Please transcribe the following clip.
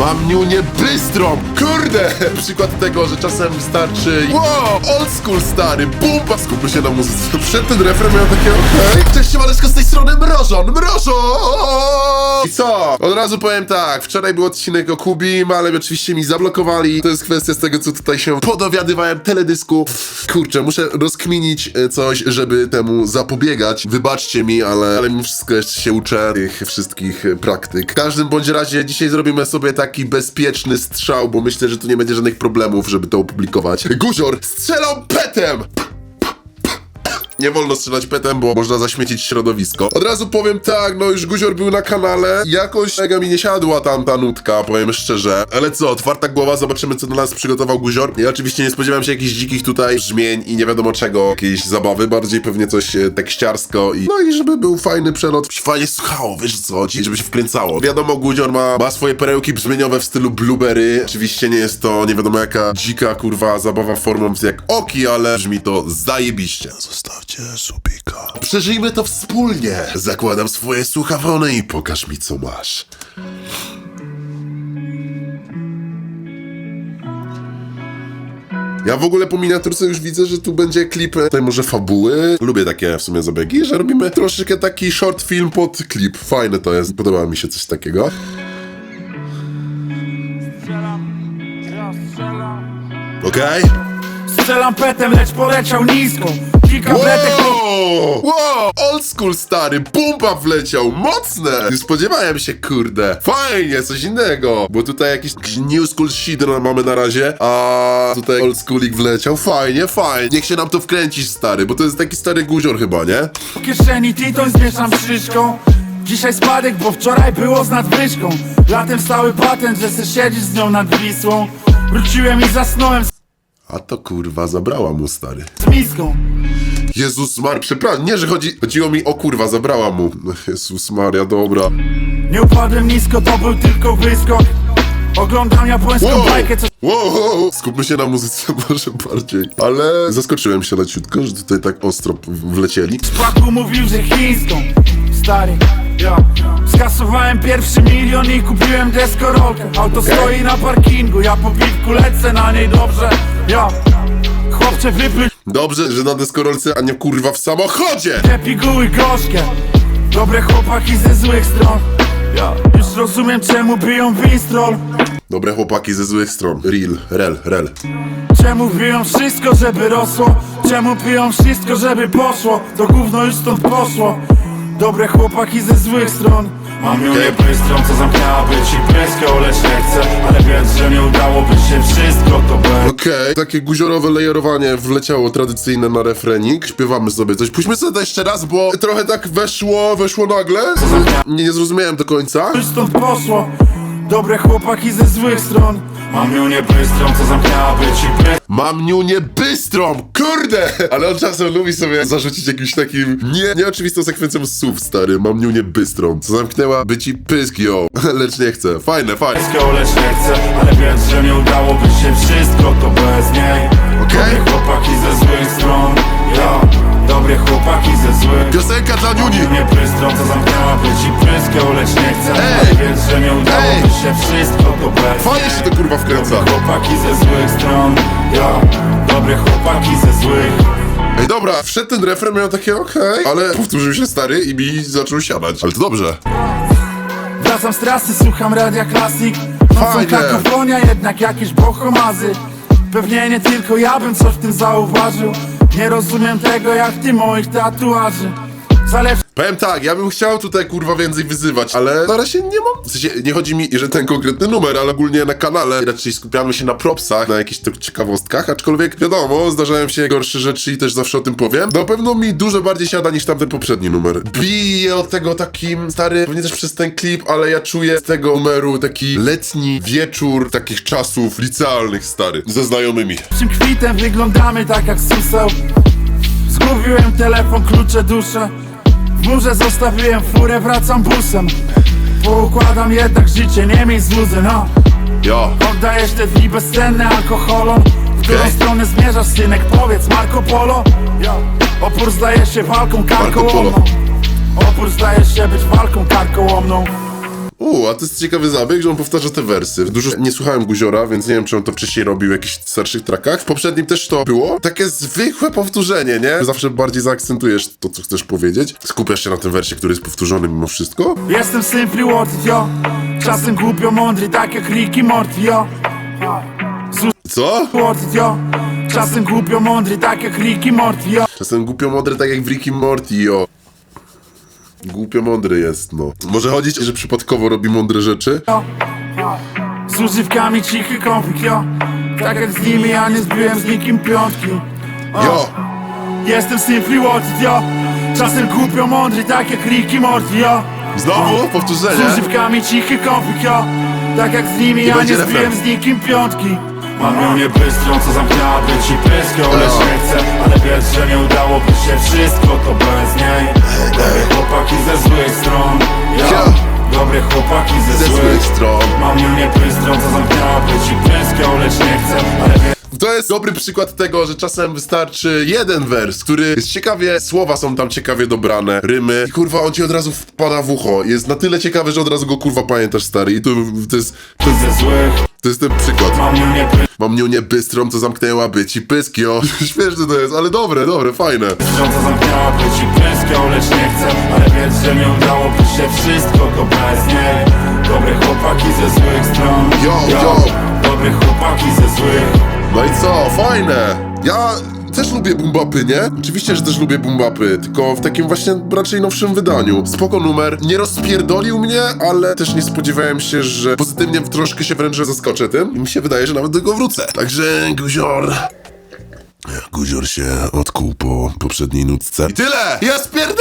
Mam niunię bystrą! Kurde! Przykład tego, że czasem wystarczy... Wow! Old school stary! Bumba! Skupmy się na muzyce. Przed ten refren miałem takie okej. Cześć, Siemaneczko, z tej strony Mrożon! Mrożon! Co? Od razu powiem tak. Wczoraj był odcinek o Kubim, ale oczywiście mi zablokowali. To jest kwestia z tego, co tutaj się podowiadywałem teledysku. Kurczę, muszę rozkminić e, coś, żeby temu zapobiegać. Wybaczcie mi, ale, ale mimo wszystko jeszcze się uczę tych wszystkich e, praktyk. W każdym bądź razie dzisiaj zrobimy sobie taki bezpieczny strzał, bo myślę, że tu nie będzie żadnych problemów, żeby to opublikować. Guzior, strzelam petem! Nie wolno strzelać petem, bo można zaśmiecić środowisko. Od razu powiem tak, no już Guzior był na kanale, jakoś mega mi nie siadła tam ta nutka, powiem szczerze. Ale co, otwarta głowa, zobaczymy co dla nas przygotował Guzior. Ja oczywiście nie spodziewałem się jakichś dzikich tutaj brzmień i nie wiadomo czego, jakiejś zabawy, bardziej pewnie coś e, tekściarsko i... No i żeby był fajny przelot, się fajnie słuchało, wiesz co żeby się wkręcało. Wiadomo, Guzior ma, ma swoje perełki brzmieniowe w stylu blueberry. Oczywiście nie jest to nie wiadomo jaka dzika, kurwa, zabawa formą jak oki, ale brzmi to zajebiście. Zostawcie subika. Przeżyjmy to wspólnie. Zakładam swoje słuchawony i pokaż mi co masz. Ja w ogóle po miniaturce już widzę, że tu będzie klip tutaj może fabuły. Lubię takie w sumie zabiegi, że robimy troszeczkę taki short film pod klip. Fajne to jest, podoba mi się coś takiego. Okej? Strzelam petem, lecz poleciał nisko Kilka bletek po... Wow! wow! Old school stary, bumba wleciał, mocne! Nie spodziewałem się, kurde. Fajnie, coś innego. Bo tutaj jakiś new school shit mamy na razie, a tutaj old schoolik wleciał. Fajnie, fajnie. Niech się nam to wkręcisz, stary, bo to jest taki stary guzior chyba, nie? W kieszeni Titoń zmieszam szyszką Dzisiaj spadek, bo wczoraj było z nadwyżką Latem stały patent, że se siedzisz z nią nad Wisłą Wróciłem i zasnąłem A to kurwa zabrała mu, stary. z miską Jezus Mar, przepraszam, nie, że chodzi, chodziło mi o kurwa, zabrała mu. No, Jezus Maria, dobra. Nie upadłem nisko, to był tylko wyskok Oglądam japońską Wow! bajkę, co Wow, wow, skupmy się na muzyce może bardziej. Ale zaskoczyłem się leciutko, że tutaj tak ostro w- wlecieli. Paku mówił, że chińską Stary, ja Skasowałem pierwszy milion i kupiłem deskorolkę Auto stoi na parkingu, ja po piwku lecę na niej dobrze Ja Chłopcze wypluj Dobrze, że na deskorolce, a nie kurwa w samochodzie! te piguły gorzkie. Dobre chłopaki ze złych stron. Ja już rozumiem czemu biją winstrol. Dobre chłopaki ze złych stron. Real, rel, rel. Czemu biją wszystko, żeby rosło? Czemu piją wszystko, żeby poszło? To gówno już stąd poszło. Dobre chłopaki ze złych stron Mam ją nie bystrą, co zamknęłaby ci pryskę, lecz nie chcę Ale wiedz, że nie udałoby się wszystko, to bez Okej, takie guziorowe lejerowanie wleciało tradycyjne na refrenik. Śpiewamy sobie coś. Puśćmy sobie to jeszcze raz, bo trochę tak weszło, weszło nagle. Nie, nie zrozumiałem do końca. już stąd poszło Dobre chłopaki ze złych stron Mam nie bystrą, co zamknęłaby ci pryskę Mam niunię bystrą, kurde! Ale on czasem lubi sobie zarzucić jakimś takim nie, nieoczywistą sekwencją słów, stary. Mam niunię bystrą, co zamknęła by ci pysk, yo. Lecz nie chcę. Fajne, fajne. lecz nie chcę Ale wiedz, że nie udałoby się wszystko, to bez niej Okej. Dobre chłopaki ze złych stron Ja, dobre chłopaki ze złych Piosenka dla niuni! Nie bystrą, co zamknęłaby ci pryskę, lecz nie chcę Ej! Wiedz, że nie udałoby Ej! się wszystko, to bez Fajnie się to kurwa wkręca. Dobre chłopaki ze złych stron Ja, dobre chłopaki ze złych Ej, dobra, wszedł ten refren, miał takie okej, ale powtórzył się stary i mi zaczął siadać. Ale to dobrze. Wracam z trasy, słucham radia klasik Nocą Fajne. kakofonia, jednak jakieś bohomazy Pewnie nie tylko ja bym coś w tym zauważył Nie rozumiem tego jak ty moich tatuaży Zalew Powiem tak, ja bym chciał tutaj kurwa więcej wyzywać, ale na razie nie mam. W sensie nie chodzi mi, że ten konkretny numer, ale ogólnie na kanale raczej skupiamy się na propsach, na jakichś tak ciekawostkach, aczkolwiek wiadomo, zdarzają się gorsze rzeczy i też zawsze o tym powiem. Na pewno mi dużo bardziej siada niż tamten poprzedni numer. Bije od tego takim stary, pewnie też przez ten klip, ale ja czuję z tego numeru taki letni wieczór takich czasów licealnych, stary, ze znajomymi. czym kwitem wyglądamy tak jak suseł Zgubiłem telefon, klucze, duszę W murze zostawiłem furę, wracam busem Poukładam jednak życie, nie miej złudzeń, no Jo. Oddajesz te dni bezcenne alkoholom W którą Okej. stronę zmierzasz, synek? Powiedz Marco Polo ja. Opór zdaje się walką karkołomną. Opór zdaje się być walką karkołomną U, a to jest ciekawy zabieg, że on powtarza te wersy. Dużo nie słuchałem Guziora, więc nie wiem, czy on to wcześniej robił w jakichś starszych trackach. W poprzednim też to było. Takie zwykłe powtórzenie, nie? Zawsze bardziej zaakcentujesz to, co chcesz powiedzieć. Skupiasz się na tym wersie, który jest powtórzony mimo wszystko. Jestem simply worth yo Czasem głupio mądry, tak jak Ricky Morty, yo Co? Worth yo Czasem głupio mądry, tak jak Ricky Morty, yo Czasem głupio mądry, tak jak w Ricky Morty, o. Głupio mądry jest, no. Może chodzić, że przypadkowo robi mądre rzeczy? Z używkami cichy konflikt, yo Tak jak z nimi ja nie zbiłem z nikim piątki O. Jo! Jestem simply it, yo Czasem głupio mądry, tak jak Ricky Morty, yo Znowu? Z Powtórzenie? używkami cichy konflikt, yo Tak jak z nimi ja nie zbiłem z nikim piątki Mam ją niebystrą, co zamknęłaby ci pyskią Lecz nie chcę, wiesz, że nie udałoby się wszystko To bez niej Dobre chłopaki ze złych stron Ja. Dobre chłopaki ze, Ze złych stron. Mam ją niebystrą, co zamknęłaby ci pyskią Lecz nie chcę, ale wiesz To jest dobry przykład tego, że czasem wystarczy jeden wers, który jest ciekawie, słowa są tam ciekawie dobrane, rymy i kurwa on ci od razu wpada w ucho. Jest na tyle ciekawy, że od razu go kurwa pamiętasz stary i to, to jest, to jest, ze złych to jest ten przykład. Mam niunię bystrą, co zamknęłaby ci pyski, o. Śmieszne to jest, ale dobre, dobre, fajne. co zamknęłaby ci pyskią Lecz nie chcę, ale wiesz, że nie udałoby się wszystko To bez niej Dobre chłopaki ze złych stron Yo, yo. Dobre chłopaki ze złych No i co, fajne. Ja też lubię bumbapy, nie? Oczywiście, że też lubię bumbapy, tylko w takim właśnie raczej nowszym wydaniu. Spoko numer, nie rozpierdolił mnie, ale też nie spodziewałem się, że pozytywnie troszkę się wręcz zaskoczę tym i mi się wydaje, że nawet do tego wrócę. Także Guzior... Guzior się odkuł po poprzedniej nutce. I tyle! Ja spierdam!